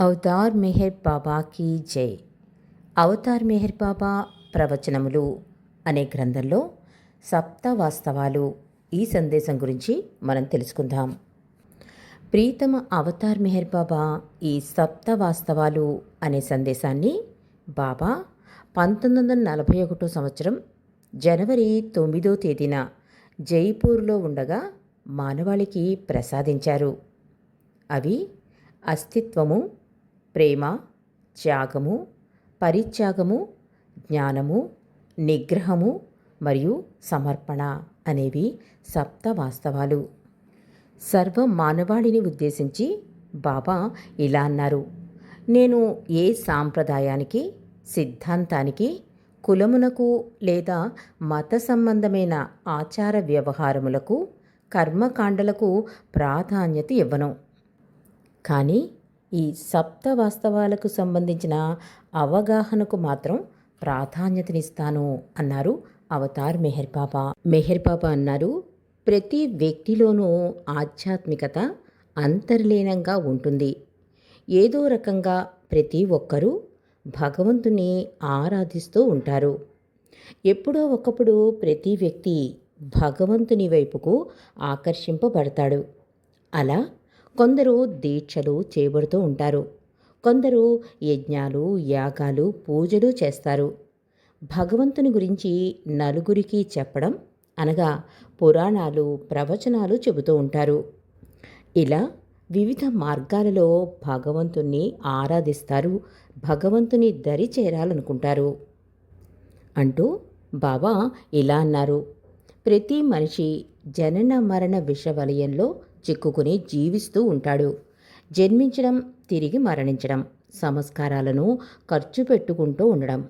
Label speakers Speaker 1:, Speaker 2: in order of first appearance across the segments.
Speaker 1: Avatar Meher బాబాకి జై. Avatar Meher బాబా ప్రవచనములు అనే గ్రంథంలో సప్త వాస్తవాలు ఈ సందేశం గురించి మనం తెలుసుకుందాం. ప్రీతమ అవతార్ మెహర్ బాబా ఈ సప్త వాస్తవాలు అనే సందేశాన్ని బాబా పంతొమ్మిది వందల నలభై ఒకటో సంవత్సరం జనవరి తొమ్మిదో తేదీన జైపూర్లో ఉండగా మానవాళికి ప్రసాదించారు. అవి అస్తిత్వము ప్రేమ త్యాగము పరిత్యాగము జ్ఞానము నిగ్రహము మరియు సమర్పణ అనేవి సప్త వాస్తవాలు. సర్వ మానవాళిని ఉద్దేశించి బాబా ఇలా అన్నారు. నేను ఏ సాంప్రదాయానికి సిద్ధాంతానికి కులమునకు లేదా మత సంబంధమైన ఆచార వ్యవహారములకు కర్మకాండలకు ప్రాధాన్యత ఇవ్వను. కానీ ఈ సప్త వాస్తవాలకు సంబంధించిన అవగాహనకు మాత్రం ప్రాధాన్యతనిస్తాను అన్నారు అవతార్ మెహర్ బాబా మెహర్ బాబా అన్నారు ప్రతి వ్యక్తిలోనూ ఆధ్యాత్మికత అంతర్లీనంగా ఉంటుంది. ఏదో రకంగా ప్రతి ఒక్కరూ భగవంతుని ఆరాధిస్తూ ఉంటారు. ఎప్పుడో ఒకప్పుడు ప్రతి వ్యక్తి భగవంతుని వైపుకు ఆకర్షింపబడతాడు. అలా కొందరు దీక్షలు చేయబడుతూ ఉంటారు. కొందరు యజ్ఞాలు యాగాలు పూజలు చేస్తారు. భగవంతుని గురించి నలుగురికి చెప్పడం అనగా పురాణాలు ప్రవచనాలు చెబుతూ ఉంటారు. ఇలా వివిధ మార్గాలలో భగవంతుణ్ణి ఆరాధిస్తారు భగవంతుని దరి చేరాలనుకుంటారు. అంటూ బాబా ఇలా అన్నారు. ప్రతి మనిషి జనన మరణ విషవలయంలో చిక్కుకుని జీవిస్తూ ఉంటాడు. జన్మించడం తిరిగి మరణించడం సంస్కారాలను ఖర్చు పెట్టుకుంటూ ఉండడం.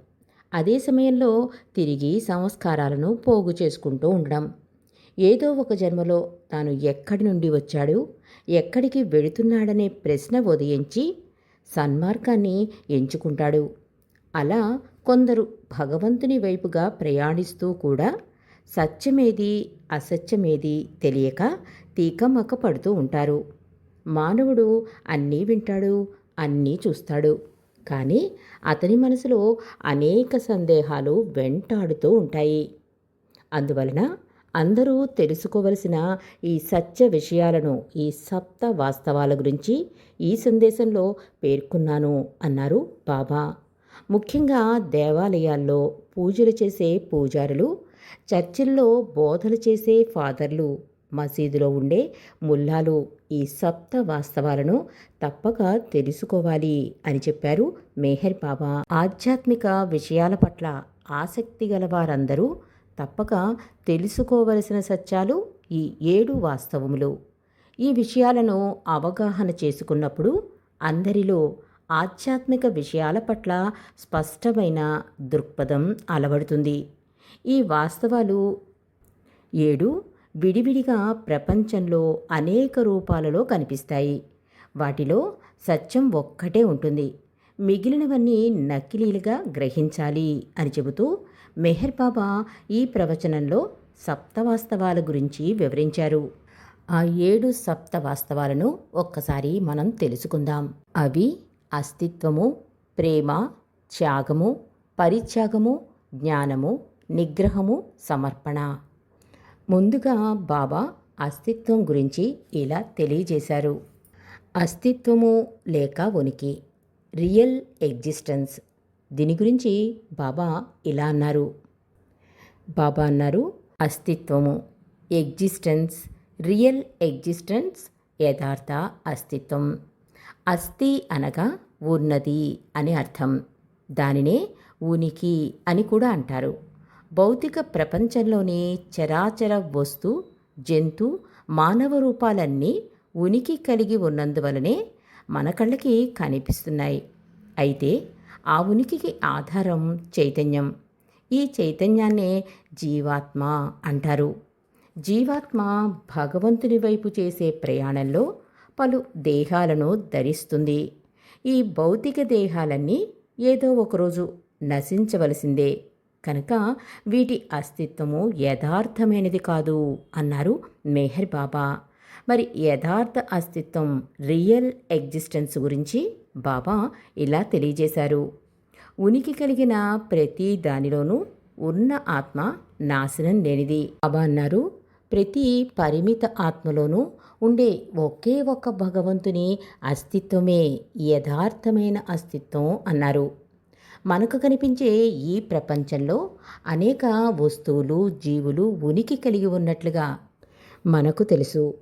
Speaker 1: అదే సమయంలో తిరిగి సంస్కారాలను పోగు చేసుకుంటూ ఉండడం. ఏదో ఒక జన్మలో తాను ఎక్కడి నుండి వచ్చాడు ఎక్కడికి వెళుతున్నాడనే ప్రశ్న ఉదయించి సన్మార్గాన్ని ఎంచుకుంటాడు. అలా కొందరు భగవంతుని వైపుగా ప్రయాణిస్తూ కూడా సత్యమేది అసత్యమేది తెలియక తీకమక్క పడుతూ ఉంటారు. మానవుడు అన్నీ వింటాడు అన్నీ చూస్తాడు. కానీ అతని మనసులో అనేక సందేహాలు వెంటాడుతూ ఉంటాయి. అందువలన అందరూ తెలుసుకోవలసిన ఈ సత్య విషయాలను ఈ సప్త వాస్తవాల గురించి ఈ సందేశంలో పేర్కొన్నాను అన్నారు బాబా. ముఖ్యంగా దేవాలయాల్లో పూజలు చేసే పూజారులు చర్చిల్లో బోధలు చేసే ఫాదర్లు మసీదులో ఉండే ముల్లాలు ఈ సప్త వాస్తవాలను తప్పక తెలుసుకోవాలి అని చెప్పారు మేహర్ బాబా. ఆధ్యాత్మిక విషయాల పట్ల ఆసక్తి గల వారందరూ తప్పక తెలుసుకోవలసిన సత్యాలు ఈ ఏడు వాస్తవములు. ఈ విషయాలను అవగాహన చేసుకున్నప్పుడు అందరిలో ఆధ్యాత్మిక విషయాల పట్ల స్పష్టమైన దృక్పథం అలవడుతుంది. ఈ వాస్తవాలు ఏడు విడివిడిగా ప్రపంచంలో అనేక రూపాలలో కనిపిస్తాయి. వాటిలో సత్యం ఒక్కటే ఉంటుంది. మిగిలినవన్నీ నకిలీలుగా గ్రహించాలి అని చెబుతూ మెహర్ బాబా ఈ ప్రవచనంలో సప్తవాస్తవాల గురించి వివరించారు. ఆ ఏడు సప్త వాస్తవాలను ఒక్కసారి మనం తెలుసుకుందాం. అవి అస్తిత్వము ప్రేమ త్యాగము పరిత్యాగము జ్ఞానము నిగ్రహము సమర్పణ. ముందుగా బాబా అస్తిత్వం గురించి ఇలా తెలియజేశారు. అస్తిత్వము లేక ఉనికి రియల్ ఎగ్జిస్టెన్స్. దీని గురించి బాబా ఇలా అన్నారు. బాబా అన్నారు అస్తిత్వము ఎగ్జిస్టెన్స్ రియల్ ఎగ్జిస్టెన్స్ యథార్థ అస్తిత్వం. అస్థి అనగా ఉన్నది అని అర్థం. దానినే ఉనికి అని కూడా అంటారు. భౌతిక ప్రపంచంలోని చరాచర వస్తు జంతు మానవ రూపాలన్నీ ఉనికి కలిగి ఉన్నందువలనే మన కళ్ళకి కనిపిస్తున్నాయి. అయితే ఆ ఉనికికి ఆధారం చైతన్యం. ఈ చైతన్యాన్నే జీవాత్మ అంటారు. జీవాత్మ భగవంతుని వైపు చేసే ప్రయాణంలో పలు దేహాలను ధరిస్తుంది. ఈ భౌతిక దేహాలన్నీ ఏదో ఒకరోజు నశించవలసిందే. కనుక వీటి అస్తిత్వము యథార్థమైనది కాదు అన్నారు మెహర్ బాబా. మరి యథార్థ అస్తిత్వం రియల్ ఎగ్జిస్టెన్స్ గురించి బాబా ఇలా తెలియజేశారు. ఉనికి కలిగిన ప్రతి దానిలోనూ ఉన్న ఆత్మ నాశనం లేనిది. బాబా అన్నారు ప్రతి పరిమిత ఆత్మలోనూ ఉండే ఒకే ఒక్క భగవంతుని అస్తిత్వమే యథార్థమైన అస్తిత్వం అన్నారు. మనకు కనిపించే ఈ ప్రపంచంలో అనేక వస్తువులు జీవులు ఉనికి కలిగి ఉన్నట్లుగా మనకు తెలుసు.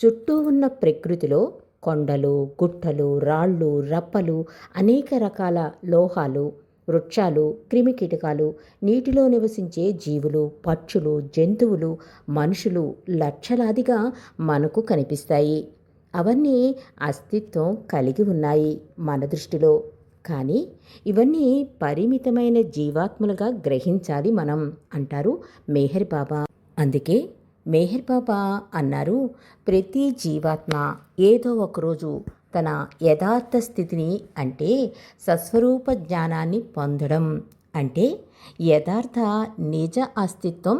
Speaker 1: చుట్టూ ఉన్న ప్రకృతిలో కొండలు గుట్టలు రాళ్ళు రప్పలు అనేక రకాల లోహాలు వృక్షాలు క్రిమికీటకాలు నీటిలో నివసించే జీవులు పక్షులు జంతువులు మనుషులు లక్షలాదిగా మనకు కనిపిస్తాయి. అవన్నీ అస్తిత్వం కలిగి ఉన్నాయి మన దృష్టిలో. కానీ ఇవన్నీ పరిమితమైన జీవాత్మలుగా గ్రహించాలి మనం అంటారు మేహర్ బాబా. అందుకే మేహర్ బాబా అన్నారు ప్రతి జీవాత్మ ఏదో ఒకరోజు తన యథార్థ స్థితిని అంటే సస్వరూప జ్ఞానాన్ని పొందడం అంటే యథార్థ నిజ అస్తిత్వం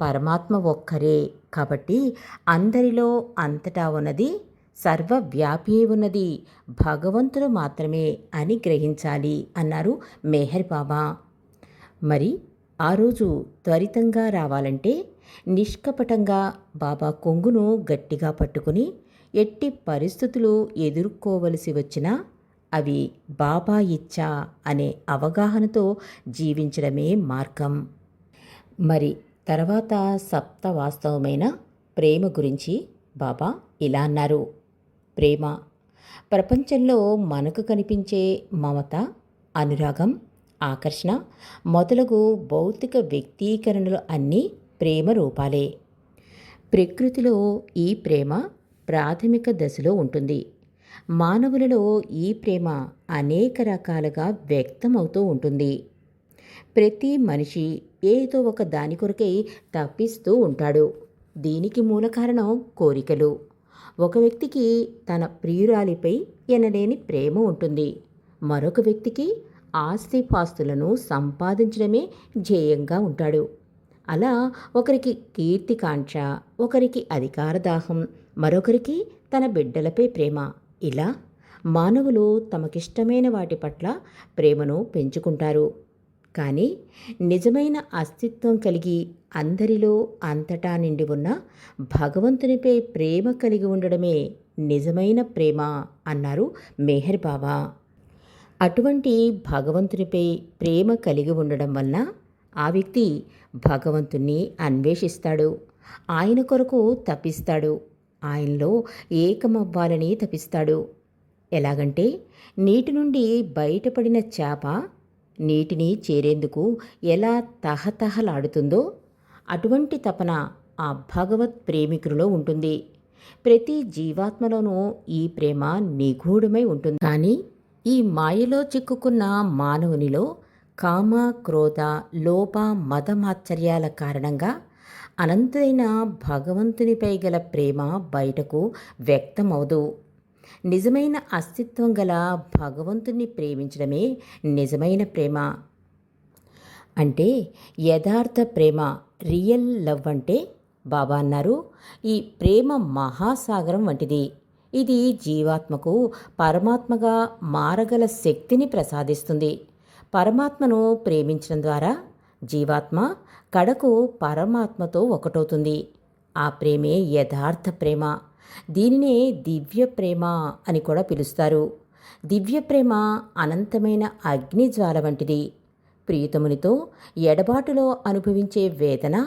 Speaker 1: పరమాత్మ ఒక్కరే కాబట్టి అందరిలో అంతటా ఉన్నది సర్వవ్యాపి ఉన్నది. భగవంతుడు మాత్రమే అని గ్రహించాలి అన్నారు మేహర్ బాబా. మరి ఆ రోజు త్వరితంగా రావాలంటే నిష్కపటంగా బాబా కొంగును గట్టిగా పట్టుకుని ఎట్టి పరిస్థితులు ఎదుర్కోవలసి వచ్చినా అవి బాబా ఇచ్చా అనే అవగాహనతో జీవించడమే మార్గం. మరి తర్వాత సప్త వాస్తవమైన ప్రేమ గురించి బాబా ఇలా అన్నారు. ప్రేమ. ప్రపంచంలో మనకు కనిపించే మమత అనురాగం ఆకర్షణ మొదలగు భౌతిక వ్యక్తీకరణలు అన్నీ ప్రేమ రూపాలే. ప్రకృతిలో ఈ ప్రేమ ప్రాథమిక దశలో ఉంటుంది. మానవులలో ఈ ప్రేమ అనేక రకాలుగా వ్యక్తమవుతూ ఉంటుంది. ప్రతి మనిషి ఏదో ఒక దాని కొరకై తప్పిస్తూ ఉంటాడు. దీనికి మూల కారణం కోరికలు. ఒక వ్యక్తికి తన ప్రియురాలిపై ఎనలేని ప్రేమ ఉంటుంది. మరొక వ్యక్తికి ఆస్తిపాస్తులను సంపాదించడమే ధ్యేయంగా ఉంటాడు. అలా ఒకరికి కీర్తికాంక్ష ఒకరికి అధికారదాహం మరొకరికి తన బిడ్డలపై ప్రేమ. ఇలా మానవులు తమకిష్టమైన వాటి పట్ల ప్రేమను పెంచుకుంటారు. కానీ నిజమైన అస్తిత్వం కలిగి అందరిలో అంతటా నిండి ఉన్న భగవంతునిపై ప్రేమ కలిగి ఉండడమే నిజమైన ప్రేమ అన్నారు మేహర్ బాబా అటువంటి భగవంతునిపై ప్రేమ కలిగి ఉండడం వలన ఆ వ్యక్తి భగవంతుణ్ణి అన్వేషిస్తాడు ఆయన కొరకు తప్పిస్తాడు ఆయనలో ఏకమవ్వాలని తపిస్తాడు ఎలాగంటే నీటి నుండి బయటపడిన చేప నీటిని చేరేందుకు ఎలా తహతహలాడుతుందో అటువంటి తపన ఆ భగవత్ ప్రేమికులలో ఉంటుంది. ప్రతి జీవాత్మలోనూ ఈ ప్రేమ నిగూఢమై ఉంటుంది. కానీ ఈ మాయలో చిక్కుకున్న మానవునిలో కామ క్రోధ లోప మతమాశ్చర్యాల కారణంగా అనంతైన భగవంతునిపై గల ప్రేమ బయటకు వ్యక్తమవదు. నిజమైన అస్తిత్వం గల భగవంతుణ్ణి ప్రేమించడమే నిజమైన ప్రేమ. అంటే యథార్థ ప్రేమ రియల్ లవ్ అంటే బాబా అన్నారు ఈ ప్రేమ మహాసాగరం వంటిది. ఇది జీవాత్మకు పరమాత్మగా మారగల శక్తిని ప్రసాదిస్తుంది. పరమాత్మను ప్రేమించడం ద్వారా జీవాత్మ కడకు పరమాత్మతో ఒకటవుతుంది. ఆ ప్రేమే యథార్థ ప్రేమ. దీనినే దివ్య ప్రేమ అని కూడా పిలుస్తారు. దివ్య ప్రేమ అనంతమైన అగ్నిజ్వాల వంటిది. ప్రియతమునితో ఎడబాటులో అనుభవించే వేదన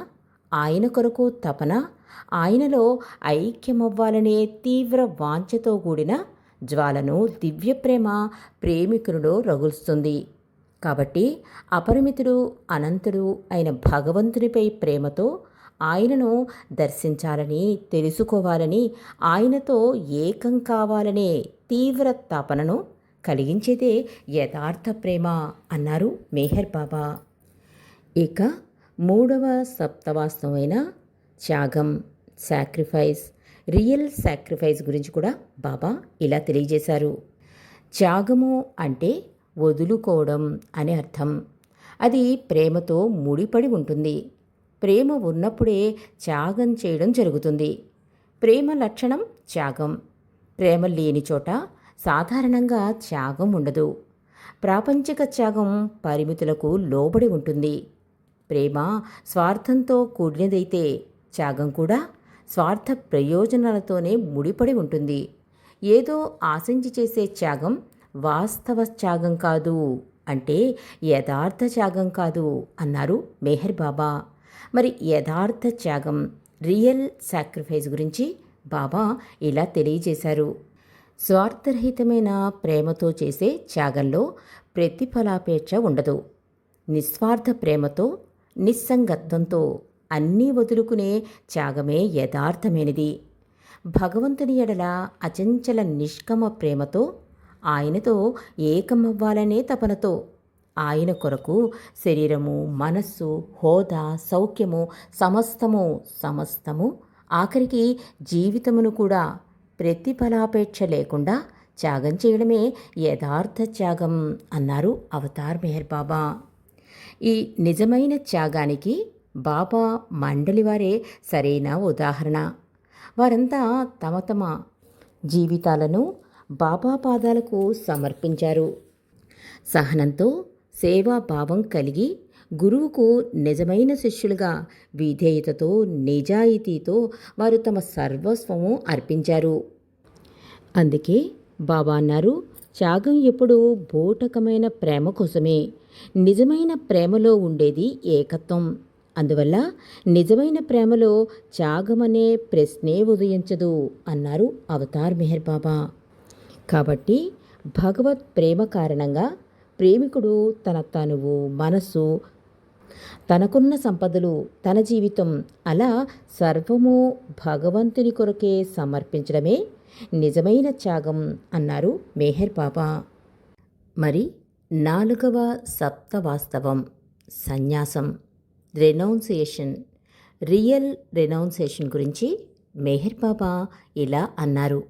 Speaker 1: ఆయన కొరకు తపన ఆయనలో ఐక్యమవ్వాలనే తీవ్ర వాంఛతో కూడిన జ్వాలను దివ్య ప్రేమ ప్రేమికునిలో రగులుస్తుంది. కాబట్టి అపరిమితుడు అనంతుడు అయిన భగవంతునిపై ప్రేమతో ఆయనను దర్శించాలని తెలుసుకోవాలని ఆయనతో ఏకం కావాలనే తీవ్ర తపనను కలిగించేదే యథార్థ ప్రేమ అన్నారు మేహర్ బాబా. ఇక మూడవ సప్తవాస్తవమైన త్యాగం సాక్రిఫైస్ రియల్ సాక్రిఫైస్ గురించి కూడా బాబా ఇలా తెలియజేశారు. త్యాగము అంటే వదులుకోవడం అనే అర్థం. అది ప్రేమతో ముడిపడి ఉంటుంది. ప్రేమ ఉన్నప్పుడే త్యాగం చేయడం జరుగుతుంది. ప్రేమ లక్షణం త్యాగం. ప్రేమ లేని చోట సాధారణంగా త్యాగం ఉండదు. ప్రాపంచిక త్యాగం పరిమితులకు లోబడి ఉంటుంది. ప్రేమ స్వార్థంతో కూడినదైతే త్యాగం కూడా స్వార్థ ప్రయోజనాలతోనే ముడిపడి ఉంటుంది. ఏదో ఆశించి చేసే త్యాగం వాస్తవ త్యాగం కాదు అంటే యథార్థ త్యాగం కాదు అన్నారు మెహర్ బాబా. మరి యథార్థ త్యాగం రియల్ సాక్రిఫైస్ గురించి బాబా ఇలా తెలియజేశారు. స్వార్థరహితమైన ప్రేమతో చేసే త్యాగంలో ప్రతిఫలాపేక్ష ఉండదు. నిస్వార్థ ప్రేమతో నిస్సంగత్వంతో అన్నీ వదులుకునే త్యాగమే యథార్థమైనది. భగవంతుని ఎడల అచంచల నిష్కమ ప్రేమతో ఆయనతో ఏకమవ్వాలనే తపనతో ఆయన కొరకు శరీరము మనస్సు హోదా సౌఖ్యము సమస్తము సమస్తము ఆఖరికి జీవితమును కూడా ప్రతిఫలాపేక్ష లేకుండా త్యాగం చేయడమే యథార్థ త్యాగం అన్నారు అవతార్ మెహర్ బాబా. ఈ నిజమైన త్యాగానికి బాబా మండలి వారే సరైన ఉదాహరణ. వారంతా తమ తమ జీవితాలను బాబా పాదాలకు సమర్పించారు. సహనంతో సేవాభావం కలిగి గురువుకు నిజమైన శిష్యులుగా విధేయతతో నిజాయితీతో వారు తమ సర్వస్వము అర్పించారు. అందుకే బాబా అన్నారు త్యాగం ఎప్పుడూ బోటకమైన ప్రేమ కోసమే. నిజమైన ప్రేమలో ఉండేది ఏకత్వం. అందువల్ల నిజమైన ప్రేమలో త్యాగమనే ప్రశ్నే ఉదయించదు అన్నారు అవతార్ మెహర్ బాబా. కాబట్టి భగవత్ ప్రేమ కారణంగా ప్రేమికుడు తన తనువు మనస్సు తనకున్న సంపదలు తన జీవితం అలా సర్వము భగవంతుని కొరకే సమర్పించడమే నిజమైన త్యాగం అన్నారు మేహర్ బాబా. మరి నాలుగవ సప్త వాస్తవం సన్యాసం రెనౌన్సియేషన్ రియల్ రెనౌన్సియేషన్ గురించి మెహర్ బాబా ఇలా అన్నారు.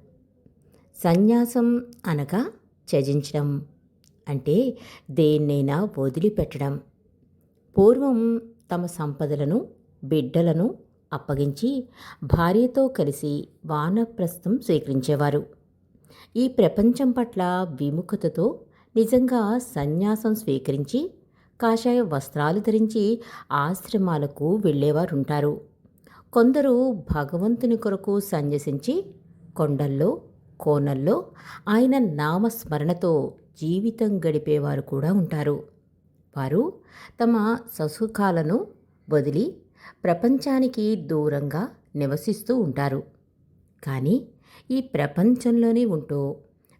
Speaker 1: సన్యాసం అనగా త్యజించడం. అంటే దేన్నైనా వదిలిపెట్టడం. పూర్వం తమ సంపదలను బిడ్డలను అప్పగించి భార్యతో కలిసి వానప్రస్థం స్వీకరించేవారు. ఈ ప్రపంచం పట్ల విముఖతతో నిజంగా సన్యాసం స్వీకరించి కాషాయ వస్త్రాలు ధరించి ఆశ్రమాలకు వెళ్ళేవారుంటారు. కొందరు భగవంతుని కొరకు సన్యసించి కొండల్లో కోనల్లో ఆయన నామస్మరణతో జీవితం గడిపేవారు కూడా ఉంటారు. వారు తమ ససుఖాలను వదిలి ప్రపంచానికి దూరంగా నివసిస్తూ ఉంటారు. కానీ ఈ ప్రపంచంలోనే ఉంటూ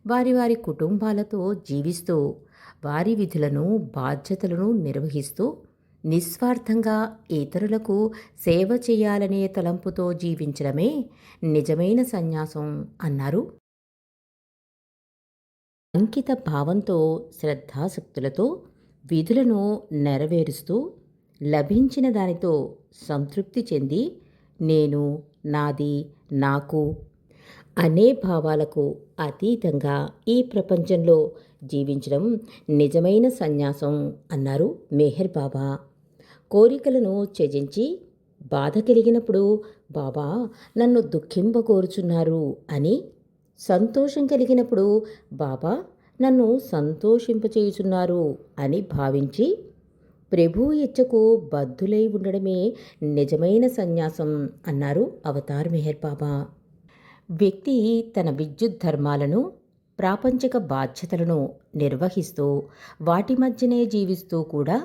Speaker 1: వారి వారి కుటుంబాలతో జీవిస్తూ వారి విధులను బాధ్యతలను నిర్వహిస్తూ నిస్వార్థంగా ఇతరులకు సేవ చేయాలనే తలంపుతో జీవించడమే నిజమైన సన్యాసం అన్నారు అంకిత భావంతో శ్రద్ధాశక్తులతో విధులను నెరవేరుస్తూ లభించిన దానితో సంతృప్తి చెంది నేను నాది నాకు అనే భావాలకు అతీతంగా ఈ ప్రపంచంలో జీవించడం నిజమైన సన్యాసం అన్నారు మెహర్ బాబా. కోరికలను త్యజించి బాధ కలిగినప్పుడు బాబా నన్ను దుఃఖింపకోరుచున్నారు అని సంతోషం కలిగినప్పుడు బాబా నన్ను సంతోషింపచేయుచున్నారు అని భావించి ప్రభు ఇచ్చకు బద్ధులై ఉండడమే నిజమైన సన్యాసం అన్నారు అవతార్ మెహర్ బాబా. వ్యక్తి తన విద్యుత్ ధర్మాలను ప్రాపంచిక బాధ్యతలను నిర్వహిస్తూ వాటి మధ్యనే జీవిస్తూ కూడా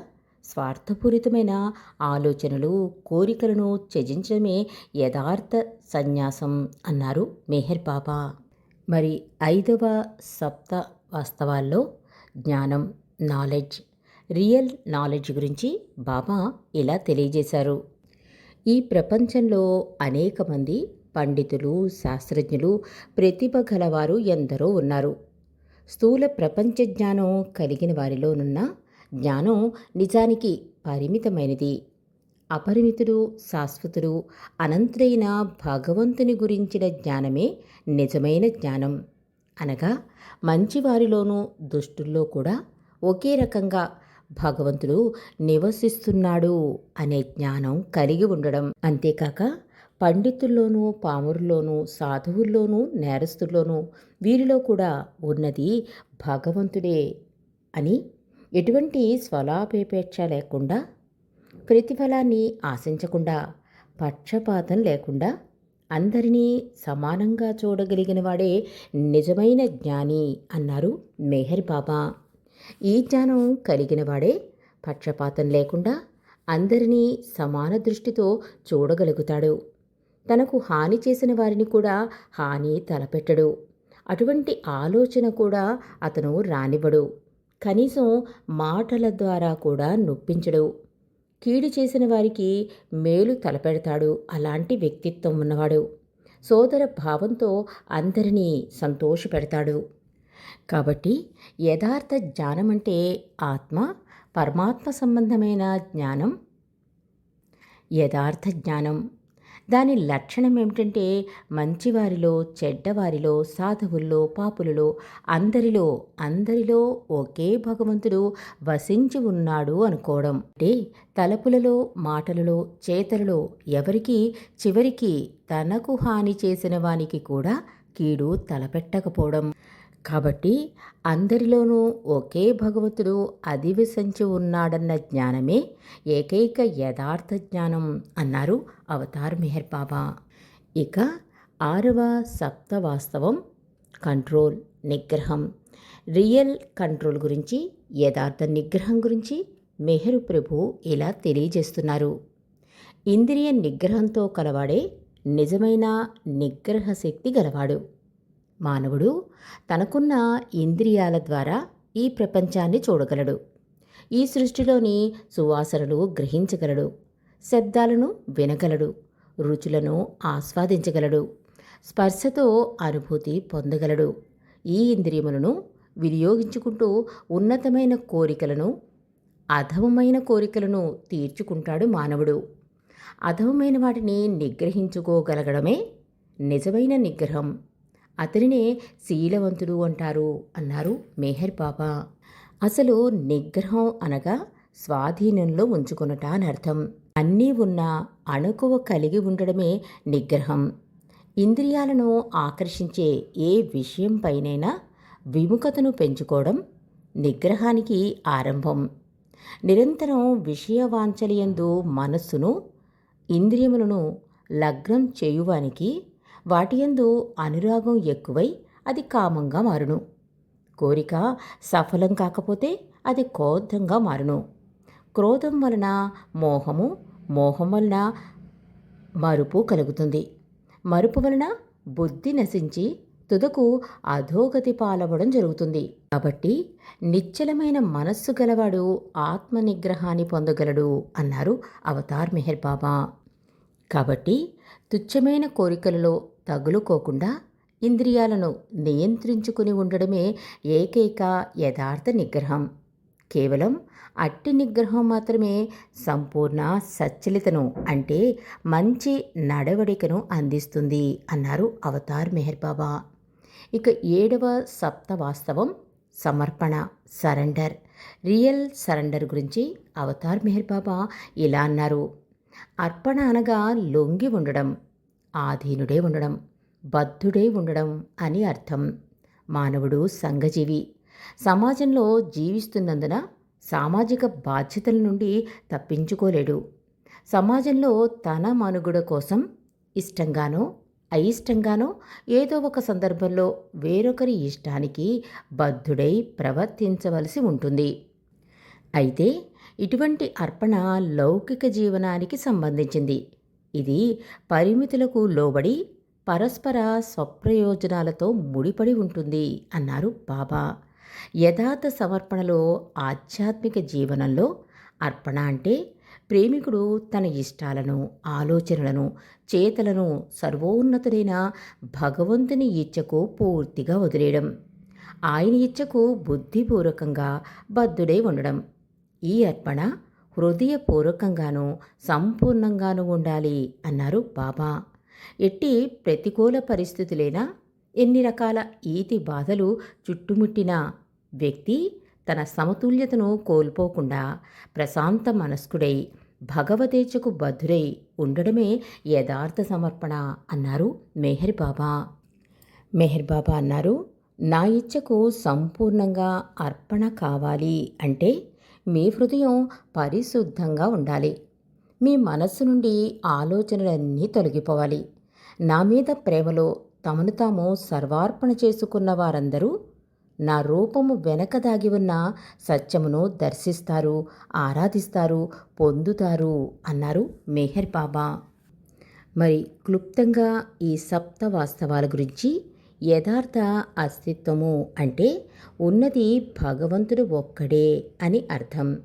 Speaker 1: స్వార్థపూరితమైన ఆలోచనలు కోరికలను త్యజించడమే యథార్థ సన్యాసం అన్నారు మెహర్ బాబా. మరి ఐదవ సప్త వాస్తవాల్లో జ్ఞానం నాలెడ్జ్ రియల్ నాలెడ్జ్ గురించి బాబా ఇలా తెలియజేశారు. ఈ ప్రపంచంలో అనేక మంది పండితులు శాస్త్రజ్ఞులు ప్రతిభ గలవారు ఎందరో ఉన్నారు. స్థూల ప్రపంచ జ్ఞానం కలిగిన వారిలోనున్న జ్ఞానం నిజానికి పరిమితమైనది. అపరిమితుడు శాశ్వతుడు అనంతుడైన భగవంతుని గురించిన జ్ఞానమే నిజమైన జ్ఞానం. అనగా మంచివారిలోనూ దుష్టుల్లో కూడా ఒకే రకంగా భగవంతుడు నివసిస్తున్నాడు అనే జ్ఞానం కలిగి ఉండడం. అంతేకాక పండితుల్లోనూ పాముల్లోనూ సాధువుల్లోనూ నేరస్తుల్లోనూ వీరిలో కూడా ఉన్నది భగవంతుడే అని ఎటువంటి స్వలాపేపేక్ష లేకుండా ప్రతిఫలాన్ని ఆశించకుండా పక్షపాతం లేకుండా అందరినీ సమానంగా చూడగలిగిన వాడే నిజమైన జ్ఞాని అన్నారు మెహర్ బాబా. ఈ జ్ఞానం కలిగిన వాడే పక్షపాతం లేకుండా అందరినీ సమాన దృష్టితో చూడగలుగుతాడు. తనకు హాని చేసిన వారిని కూడా హాని తలపెట్టడు. అటువంటి ఆలోచన కూడా అతను రానివ్వడు. కనీసం మాటల ద్వారా కూడా నొప్పించడు. కీడు చేసిన వారికి మేలు తలపెడతాడు. అలాంటి వ్యక్తిత్వం ఉన్నవాడు. సోదర భావంతో అందరినీ సంతోషపెడతాడు. కాబట్టి యథార్థ జ్ఞానం అంటే ఆత్మ పరమాత్మ సంబంధమైన జ్ఞానం. యథార్థ జ్ఞానం. దాని లక్షణం ఏమిటంటే మంచివారిలో చెడ్డవారిలో సాధువుల్లో పాపులలో అందరిలో అందరిలో ఒకే భగవంతుడు వసించి ఉన్నాడు అనుకోవడం. అంటే తలపులలో మాటలలో చేతలలో ఎవరికి చివరికి తనకు హాని చేసిన వానికి కూడా కీడు తలపెట్టకపోవడం. కాబట్టి అందరిలోనూ ఒకే భగవంతుడు అధివసించి ఉన్నాడన్న జ్ఞానమే ఏకైక యథార్థ జ్ఞానం అన్నారు అవతార్ మెహర్ బాబా. ఇక ఆరవ సప్త వాస్తవం కంట్రోల్ నిగ్రహం. రియల్ కంట్రోల్ గురించి యథార్థ నిగ్రహం గురించి మెహరు ప్రభు ఇలా తెలియజేస్తున్నారు. ఇంద్రియ నిగ్రహంతో కలవాడే నిజమైన నిగ్రహ శక్తి గలవాడు. మానవుడు తనకున్న ఇంద్రియాల ద్వారా ఈ ప్రపంచాన్ని చూడగలడు. ఈ సృష్టిలోని సువాసనలు గ్రహించగలడు. శబ్దాలను వినగలడు. రుచులను ఆస్వాదించగలడు. స్పర్శతో అనుభూతి పొందగలడు. ఈ ఇంద్రియములను వినియోగించుకుంటూ ఉన్నతమైన కోరికలను అధమమైన కోరికలను తీర్చుకుంటాడు మానవుడు. అధమమైన వాటిని నిగ్రహించుకోగలగడమే నిజమైన నిగ్రహం. అతనినే శీలవంతుడు అంటారు అన్నారు మేహర్ బాబా. అసలు నిగ్రహం అనగా స్వాధీనంలో ఉంచుకొనట అని అర్థం. అన్నీ ఉన్న అణుకువ కలిగి ఉండడమే నిగ్రహం. ఇంద్రియాలను ఆకర్షించే ఏ విషయంపైనైనా విముఖతను పెంచుకోవడం నిగ్రహానికి ఆరంభం. నిరంతరం విషయవాంఛలియందు మనస్సును ఇంద్రియములను లగ్నం చేయువానికి వాటియందు అనురాగం ఎక్కువై అది కామంగా మారును. కోరిక సఫలం కాకపోతే అది క్రోధంగా మారును. క్రోధం వలన మోహము మోహం వలన మరుపు కలుగుతుంది. మరుపు వలన బుద్ధి నశించి తుదకు అధోగతి పాలవడం జరుగుతుంది. కాబట్టి నిశ్చలమైన మనస్సు గలవాడు ఆత్మ నిగ్రహాన్ని పొందగలడు అన్నారు అవతార్ మెహర్ బాబా. కాబట్టి తుచ్చమైన కోరికలలో తగులుకోకుండా ఇంద్రియాలను నియంత్రించుకుని ఉండడమే ఏకైక యథార్థ నిగ్రహం. కేవలం అట్టి నిగ్రహం మాత్రమే సంపూర్ణ సచ్చలితను అంటే మంచి నడవడికను అందిస్తుంది అన్నారు అవతార్ మెహర్ బాబా. ఇక ఏడవ సప్త వాస్తవం సమర్పణ సరెండర్. రియల్ సరెండర్ గురించి అవతార్ మెహర్ బాబా ఇలా అన్నారు. అర్పణ అనగా లొంగి ఉండడం. ఆధీనుడే ఉండడం బద్ధుడే ఉండడం అని అర్థం. మానవుడు సంఘజీవి. సమాజంలో జీవిస్తున్నందున సామాజిక బాధ్యతల నుండి తప్పించుకోలేడు. సమాజంలో తన మనుగడ కోసం ఇష్టంగానో అయిష్టంగానో ఏదో ఒక సందర్భంలో వేరొకరి ఇష్టానికి బద్ధుడై ప్రవర్తించవలసి ఉంటుంది. అయితే ఇటువంటి అర్పణ లౌకిక జీవనానికి సంబంధించింది. ఇది పరిమితులకు లోబడి పరస్పర స్వప్రయోజనాలతో ముడిపడి ఉంటుంది అన్నారు బాబా. యథార్థ సమర్పణలో ఆధ్యాత్మిక జీవనంలో అర్పణ అంటే ప్రేమికుడు తన ఇష్టాలను ఆలోచనలను చేతలను సర్వోన్నతుడైన భగవంతుని ఇచ్చకు పూర్తిగా వదిలేయడం ఆయన ఇచ్చకు బుద్ధిపూర్వకంగా బద్ధుడై ఉండడం. ఈ అర్పణ హృదయపూర్వకంగానూ సంపూర్ణంగానూ ఉండాలి అన్నారు బాబా. ఎట్టి ప్రతికూల పరిస్థితులైనా ఎన్ని రకాల ఈతి బాధలు చుట్టుముట్టిన వ్యక్తి తన సమతుల్యతను కోల్పోకుండా ప్రశాంత మనస్కుడై భగవదేచ్ఛకు బద్ధురై ఉండడమే యథార్థ సమర్పణ అన్నారు మెహర్ బాబా. మెహర్ బాబా అన్నారు నా ఇచ్చకు సంపూర్ణంగా అర్పణ కావాలి అంటే మీ హృదయం పరిశుద్ధంగా ఉండాలి. మీ మనస్సు నుండి ఆలోచనలన్నీ తొలగిపోవాలి. నా మీద ప్రేమలో తమను తాము సర్వార్పణ చేసుకున్న వారందరూ నా రూపము వెనక దాగి ఉన్న సత్యమును దర్శిస్తారు ఆరాధిస్తారు పొందుతారు అన్నారు మెహర్ బాబా. మరి క్లుప్తంగా ఈ సప్త వాస్తవాల గురించి యథార్థ అస్తిత్వము అంటే ఉన్నది భగవంతుడు ఒక్కడే అని అర్థం.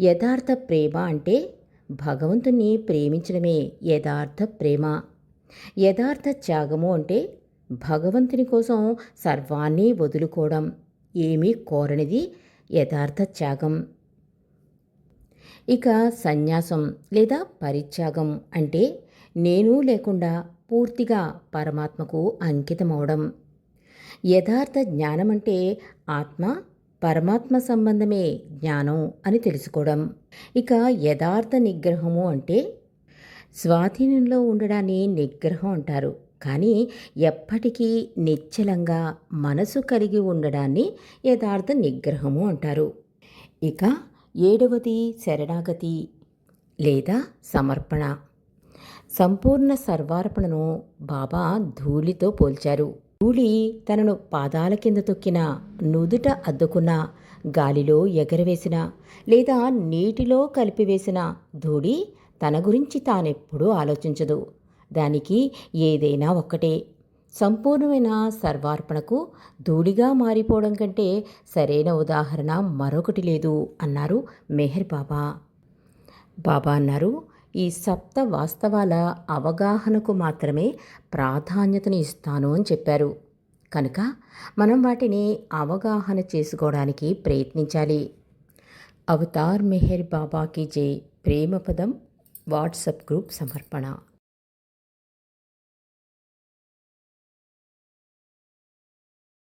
Speaker 1: యథార్థ ప్రేమ అంటే భగవంతుణ్ణి ప్రేమించడమే యథార్థ ప్రేమ. యథార్థ త్యాగము అంటే భగవంతుని కోసం సర్వాన్ని వదులుకోవడం. ఏమీ కోరనిది యథార్థ త్యాగం. ఇక సన్యాసం లేదా పరిత్యాగం అంటే నేను లేకుండా పూర్తిగా పరమాత్మకు అంకితమవడం. యథార్థ జ్ఞానం అంటే ఆత్మ పరమాత్మ సంబంధమే జ్ఞానం అని తెలుసుకోవడం. ఇక యథార్థ నిగ్రహము అంటే స్వాధీనంలో ఉండడాన్ని నిగ్రహం అంటారు. కానీ ఎప్పటికీ నిశ్చలంగా మనసు కలిగి ఉండడాన్ని యథార్థ నిగ్రహము అంటారు. ఇక ఏడవది శరణాగతి లేదా సమర్పణ. సంపూర్ణ సర్వార్పణను బాబా ధూళితో పోల్చారు. ధూళి తనను పాదాల కింద తొక్కిన నుదుట అద్దుకున్న గాలిలో ఎగరవేసిన లేదా నీటిలో కలిపివేసిన ధూళి తన గురించి తానెప్పుడూ ఆలోచించదు. దానికి ఏదైనా ఒక్కటే. సంపూర్ణమైన సర్వార్పణకు ధూళిగా మారిపోవడం కంటే సరైన ఉదాహరణ మరొకటి లేదు అన్నారు మెహర్ బాబా. బాబా అన్నారు ఈ సప్త వాస్తవాల అవగాహనకు మాత్రమే ప్రాధాన్యతను ఇస్తాను అని చెప్పారు. కనుక మనం వాటిని అవగాహన చేసుకోవడానికి ప్రయత్నించాలి. అవతార్ మెహర్ బాబాకి జై. ప్రేమపదం వాట్సప్ గ్రూప్ సమర్పణ.